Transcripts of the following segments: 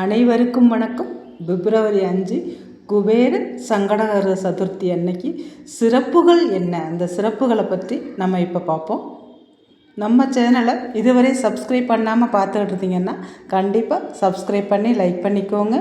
அனைவருக்கும் வணக்கம். பிப்ரவரி அஞ்சு குபேர சங்கடகர சதுர்த்தி அன்னைக்கு சிறப்புகள் என்ன? அந்த சிறப்புகளை பற்றி நம்ம இப்போ பார்ப்போம். நம்ம சேனலை இதுவரை சப்ஸ்கிரைப் பண்ணாமல் பார்த்துக்கிட்டு இருந்தீங்கன்னா கண்டிப்பாக சப்ஸ்கிரைப் பண்ணி லைக் பண்ணிக்கோங்க.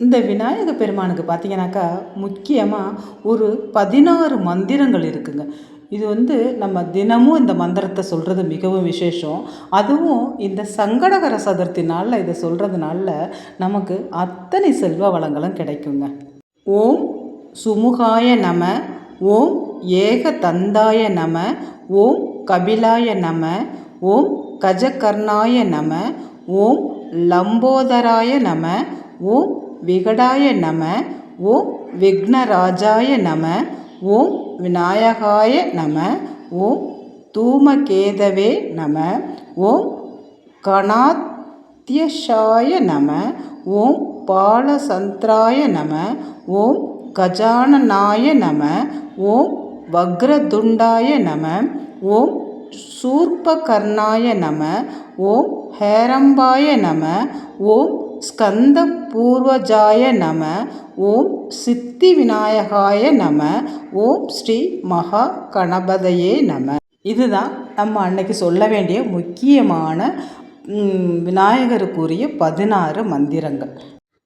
இந்த விநாயக பெருமானுக்கு பார்த்தீங்கன்னாக்கா முக்கியமாக ஒரு பதினாறு மந்திரங்கள் இருக்குங்க. இது வந்து நம்ம தினமும் இந்த மந்திரத்தை சொல்கிறது மிகவும் விசேஷம். அதுவும் இந்த சங்கடகர சதுர்த்தி நாளில் இதை சொல்கிறதுனால நமக்கு அத்தனை செல்வ வளங்களும் கிடைக்குங்க. ஓம் சுமுகாய நம ஓம் ஏக தந்தாய நம ஓம் கபிலாய நம ஓம் கஜகர்ணாய நம ஓம் லம்போதராய நம ஓம் விகடாய நம ஓம் விக்னராஜாய நம ஓம் விநாயகாய நம ஓம் தூமகேதவே நம ஓம் கணாத்தியஷாய நம ஓம் பாலசந்திராய நம ஓம் கஜானநாய நம ஓம் வக்ரதுண்டாய நம ஓம் சூர்பகர்ணாய நம ஓம் ஹேரம்பாய நம ஓம் ஸ்கந்த பூர்வஜாய நம ஓம் சித்தி விநாயகாய நம ஓம் ஸ்ரீ மகா கணபதையே நம. இதுதான் நம்ம அன்னைக்கு சொல்ல வேண்டிய முக்கியமான விநாயகருக்குரிய பதினாறு மந்திரங்கள்.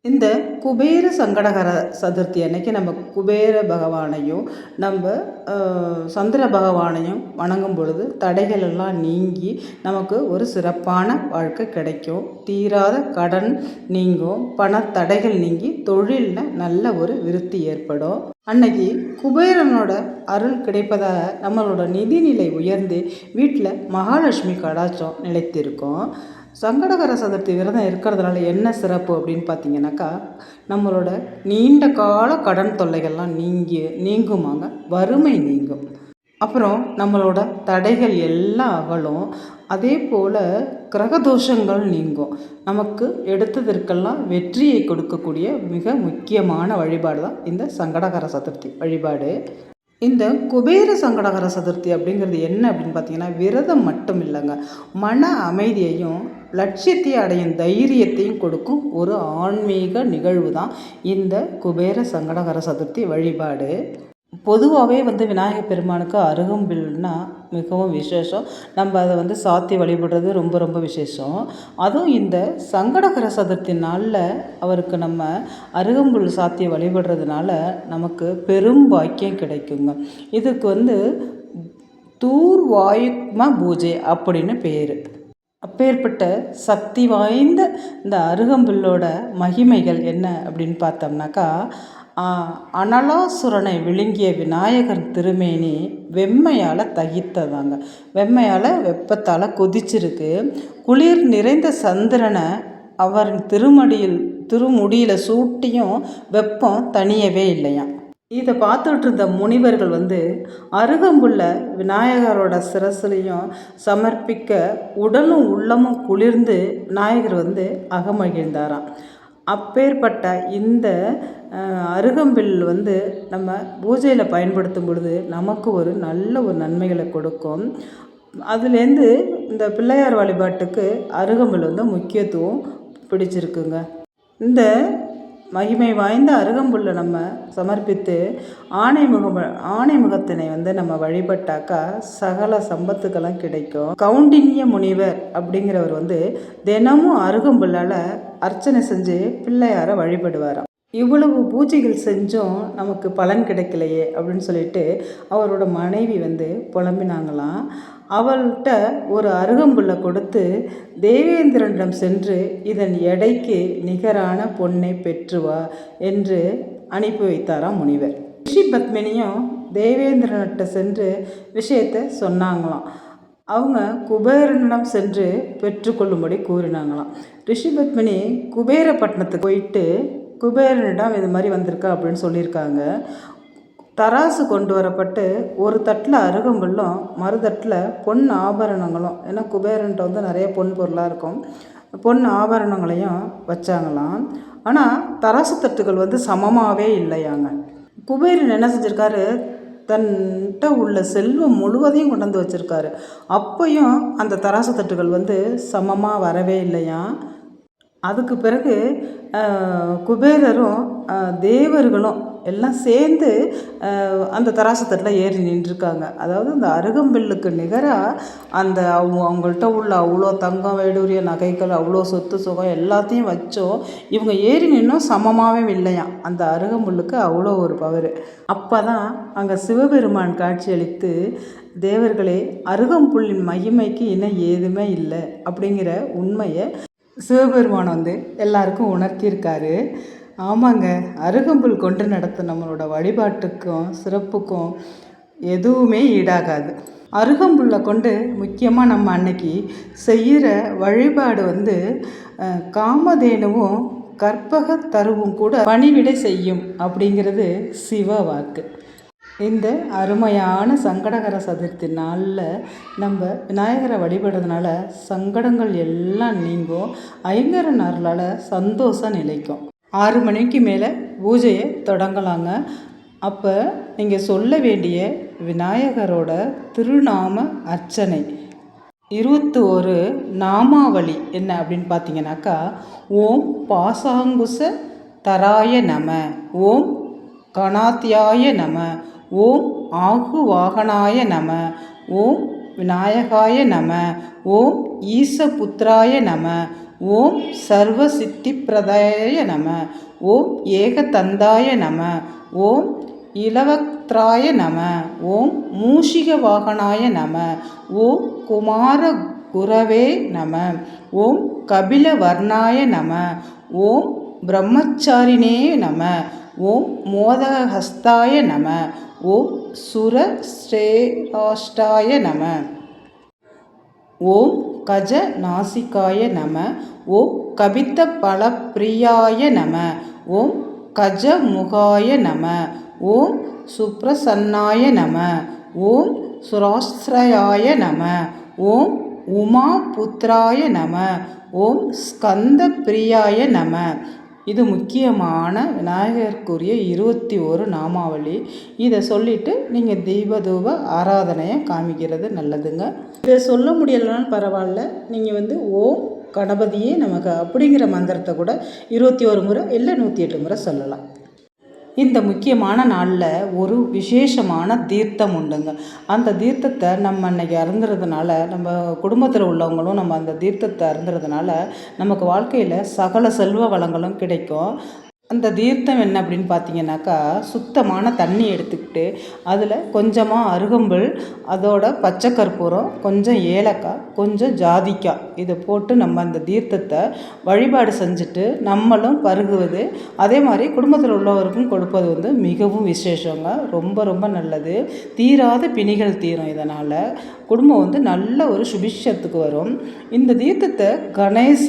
இந்த குபேர சங்கடகர சதுர்த்தி அன்னைக்கு நம்ம குபேர பகவானையும் நம்ம சந்திர பகவானையும் வணங்கும் பொழுது தடைகள் எல்லாம் நீங்கி நமக்கு ஒரு சிறப்பான வாழ்க்கை கிடைக்கும். தீராத கடன் நீங்கும் பண தடைகள் நீங்கி தொழிலில் நல்ல ஒரு விருத்தி ஏற்படும். அன்னைக்கு குபேரனோட அருள் கிடைப்பதாக நம்மளோட நிதிநிலை உயர்ந்து வீட்டில் மகாலட்சுமி கடாச்சம் நிலைத்திருக்கும். சங்கடகர சதுர்த்தி விரதம் இருக்கிறதுனால என்ன சிறப்பு அப்படின்னு பார்த்தீங்கன்னாக்கா நம்மளோட நீண்ட கால கடன் தொல்லைகள்லாம் நீங்கி நீங்குமாங்க. வறுமை நீங்கும். அப்புறம் நம்மளோட தடைகள் எல்லாம் அகலும். அதே போல் கிரகதோஷங்கள் நீங்கும். நமக்கு எடுத்ததற்கெல்லாம் வெற்றியை கொடுக்கக்கூடிய மிக முக்கியமான வழிபாடு தான் இந்த சங்கடகர சதுர்த்தி வழிபாடு. இந்த குபேர சங்கடகர சதுர்த்தி அப்படிங்கிறது என்ன அப்படின்னு பார்த்தீங்கன்னா விரதம் மட்டும் இல்லைங்க. மன அமைதியையும் லட்சியத்தை அடையும் தைரியத்தையும் கொடுக்கும் ஒரு ஆன்மீக நிகழ்வு தான் இந்த குபேர சங்கடகர சதுர்த்தி வழிபாடு. பொதுவாகவே வந்து விநாயகர் பெருமானுக்கு அருகம்பில்னா மிகவும் விசேஷம். நம்ம அதை வந்து சாத்தி வழிபடுறது ரொம்ப ரொம்ப விசேஷம். அதுவும் இந்த சங்கடகர சதுர்த்தி நாளில் அவருக்கு நம்ம அருகம்புல் சாத்தி வழிபடுறதுனால நமக்கு பெரும் பாக்கியம் கிடைக்குங்க. இதுக்கு வந்து தூர்வாயுக்ம பூஜை அப்படின்னு பேர். அப்பேற்பட்ட சக்தி வாய்ந்த இந்த அருகம்புல்லோட மகிமைகள் என்ன அப்படின்னு பார்த்தோம்னாக்கா அனலாசுரனை விழுங்கிய விநாயகர் திருமேனி வெம்மையால் தகித்ததாங்க. வெம்மையால் வெப்பத்தால் கொதிச்சிருக்கு. குளிர் நிறைந்த சந்திரனை அவரின் திருமடியில் திருமுடியில் சூட்டியும் வெப்பம் தனியவே இல்லையாம். இதை பார்த்துட்டு இருந்த முனிவர்கள் வந்து அருகம்புள்ள விநாயகரோட சிரசுலையும் சமர்ப்பிக்க உடலும் உள்ளமும் குளிர்ந்து விநாயகர் வந்து அகமகிழ்ந்தாராம். அப்பேற்பட்ட இந்த அருகம்பில் வந்து நம்ம பூஜையில் பயன்படுத்தும் பொழுது நமக்கு ஒரு நல்ல ஒரு நன்மைகளை கொடுக்கும். அதுலேருந்து இந்த பிள்ளையார் வழிபாட்டுக்கு அருகம்பில் வந்து முக்கியத்துவம் பிடிச்சிருக்குங்க. இந்த மகிமை வாய்ந்த அருகம்புல்லை நம்ம சமர்ப்பித்து ஆணைமுகம் ஆணைமுகத்தினை வந்து நம்ம வழிபட்டாக்கா சகல சம்பத்துக்கெல்லாம் கிடைக்கும். கவுண்டின்ய முனிவர் அப்படிங்கிறவர் வந்து தினமும் அருகம்புல்லால் அர்ச்சனை செஞ்சு பிள்ளையார வழிபடுவாராம். இவ்வளவு பூஜைகள் செஞ்சும் நமக்கு பலன் கிடைக்கலையே அப்படின்னு சொல்லிட்டு அவரோட மனைவி வந்து புலம்பினாங்களாம். அவள்கிட்ட ஒரு அருகம்புல்லை கொடுத்து தேவேந்திரனிடம் சென்று இதன் எடைக்கு நிகரான பொண்ணை பெற்றுவா என்று அனுப்பி வைத்தாராம் முனிவர். ரிஷி பத்மினியும் தேவேந்திரன்கிட்ட சென்று விஷயத்தை சொன்னாங்களாம். அவங்க குபேரனிடம் சென்று பெற்றுக்கொள்ளும்படி கூறினாங்களாம். ரிஷி பத்மினி குபேரப்பட்டினத்துக்கு போயிட்டு குபேரனிடம் இது மாதிரி வந்திருக்கா? அப்படின்னு சொல்லியிருக்காங்க. தராசு கொண்டு வரப்பட்டு ஒரு தட்டில் அருகம்புல்லும் மறுதட்டில் பொன் ஆபரணங்களும். ஏன்னா குபேரன்ட்ட வந்து நிறைய பொன் பொருளாக இருக்கும். பொன் ஆபரணங்களையும் வச்சாங்களாம். ஆனால் தராசு தட்டுகள் வந்து சமமாகவே இல்லையாங்க. குபேரன் என்ன செஞ்சுருக்காரு? தன்கிட்ட உள்ள செல்வம் முழுவதையும் கொண்டு வந்து வச்சுருக்காரு. அப்பையும் அந்த தராசு தட்டுகள் வந்து சமமாக வரவே இல்லையா? அதுக்கு பிறகு குபேரரும் தேவர்களும் எல்லாம் சேர்ந்து அந்த தராசத்தட்டில் ஏறி நின்றுருக்காங்க. அதாவது அந்த அருகம்பில்லுக்கு நிகராக அந்த அவங்க அவங்கள்ட்ட உள்ள அவ்வளோ தங்கம் வேடூரிய நகைகள் அவ்வளோ சொத்து சுகம் எல்லாத்தையும் வச்சோம் இவங்க ஏறி நின்னும் சமமாகவே இல்லையாம் அந்த அருகம்புல்லுக்கு அவ்வளோ ஒரு பவர். அப்போ தான் அங்கே சிவபெருமான் காட்சியளித்து தேவர்களே அருகம்புல்லின் மகிமைக்கு இணை ஏதுமே இல்லை. அப்படிங்கிற உண்மையை சிவபெருமான் வந்து எல்லாருக்கும் உணர்த்தியிருக்காரு. ஆமாங்க. அருகம்புல் கொண்டு நடத்த நம்மளோட வழிபாட்டுக்கும் சிறப்புக்கும் எதுவுமே ஈடாகாது. அருகம்புல்லை கொண்டு முக்கியமாக நம்ம அன்னைக்கு செய்கிற வழிபாடு வந்து காமதேனுவும் கற்பக தருவும் கூட பணிவிடை செய்யும் அப்படிங்கிறது சிவ வாக்கு. இந்த அருமையான சங்கடகர சதுர்த்தி நாளில் நம்ம விநாயகரை வழிபடுறதுனால சங்கடங்கள் எல்லாம் நீங்கும். ஐங்கரன் அருளால் சந்தோஷம் நிலைக்கும். ஆறு மணிக்கு மேலே பூஜையை தொடங்கலாங்க. அப்போ நீங்கள் சொல்ல வேண்டிய விநாயகரோட திருநாம அர்ச்சனை. இருபத்தி ஒரு நாமாவளி என்ன அப்படின்னு பார்த்தீங்கன்னாக்கா ஓம் பாசாங்குச தராய நம ஓம் கணாத்தியாய நம ஓம் ஆகுவாகனாய நம ஓம் விநாயகாய நம ஓம் ஈசபுத்திராய நம ஓம் சர்வ சித்தி பிரதாய நம ஓம் ஏகதந்தாய நம ஓம் இலவக்திராய நம ஓம் மூஷிக வாகனாய நம ஓம் குமார குரவே நம ஓம் கபிலவர்ணாய நம ஓம் பிரம்மச்சாரினே நம ஓம் மோதகஹஸ்தாய நம ஓம் சுரஸ்ரேஷ்டாய நம. ஓம் கஜ நாசிக்காய நம ஓம் கபித்த பலப்பிரியாய நம ஓம் கஜமுகாய நம ஓம் சுப்ரசன்னாய நம ஓம் சுராஸ்ரயாய நம ஓம் உமா புத்திராய நம ஓம் ஸ்கந்த பிரியாய நம. இது முக்கியமான விநாயகருக்குரிய இருபத்தி ஒரு நாமாவளி. இதை சொல்லிவிட்டு நீங்கள் தீபதூப ஆராதனையை காமிக்கிறது நல்லதுங்க. இதை சொல்ல முடியலைனாலும் பரவாயில்ல. நீங்கள் வந்து ஓம் கணபதியே நமக்கு அப்படிங்கிற மந்திரத்தை கூட இருபத்தி ஒரு முறை இல்லை நூற்றி எட்டு முறை சொல்லலாம். இந்த முக்கியமான நாளில் ஒரு விசேஷமான தீர்த்தம் உண்டுங்க. அந்த தீர்த்தத்தை நம்ம அன்னைக்கு அருந்துறதுனால நம்ம குடும்பத்தில் உள்ளவங்களும் நம்ம அந்த தீர்த்தத்தை அருந்துறதுனால நமக்கு வாழ்க்கையில் சகல செல்வ வளங்களும் கிடைக்கும். அந்த தீர்த்தம் என்ன அப்படின்னு பார்த்தீங்கன்னாக்கா சுத்தமான தண்ணி எடுத்துக்கிட்டு அதில் கொஞ்சமாக அருகம்புல் அதோட பச்சை கற்பூரம் கொஞ்சம் ஏலக்காய் கொஞ்சம் ஜாதிக்காய் இதை போட்டு நம்ம அந்த தீர்த்தத்தை வழிபாடு செஞ்சுட்டு நம்மளும் பருகுவது அதே மாதிரி குடும்பத்தில் உள்ளவருக்கும் கொடுப்பது வந்து மிகவும் விசேஷங்க. ரொம்ப ரொம்ப நல்லது. தீராத பிணிகள் தீரும் இதனால். குடும்பம் வந்து நல்ல ஒரு சுபிஷத்துக்கு வரும். இந்த தீர்த்தத்தை கணேச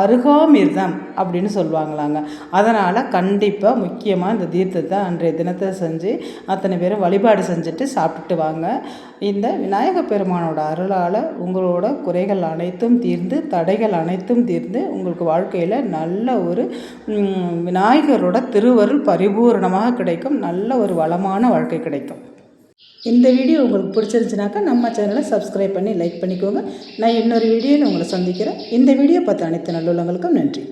அருகாமிர்தம் அப்படின்னு சொல்லுவாங்களாங்க. அதனால் கண்டிப்பாக முக்கியமாக இந்த தீர்த்தத்தை அன்றைய தினத்தை செஞ்சு அத்தனை பேரும் வழிபாடு செஞ்சுட்டு சாப்பிட்டுட்டு வாங்க. இந்த விநாயக பெருமானோட அருளால் உங்களோட குறைகள் அனைத்தும் தீர்ந்து தடைகள் அனைத்தும் தீர்ந்து உங்களுக்கு வாழ்க்கையில் நல்ல ஒரு விநாயகரோட திருவருள் பரிபூரணமாக கிடைக்கும். நல்ல ஒரு வளமான வாழ்க்கை கிடைக்கும். இந்த வீடியோ உங்களுக்கு பிடிச்சிருந்துச்சுனாக்கா நம்ம சேனலை சப்ஸ்கிரைப் பண்ணி லைக் பண்ணிக்கோங்க. நான் இன்னொரு வீடியோவில் உங்களை சந்திக்கிறேன். இந்த வீடியோ பார்த்த அனைத்து நல்லுள்ளங்களுக்கும் நன்றி.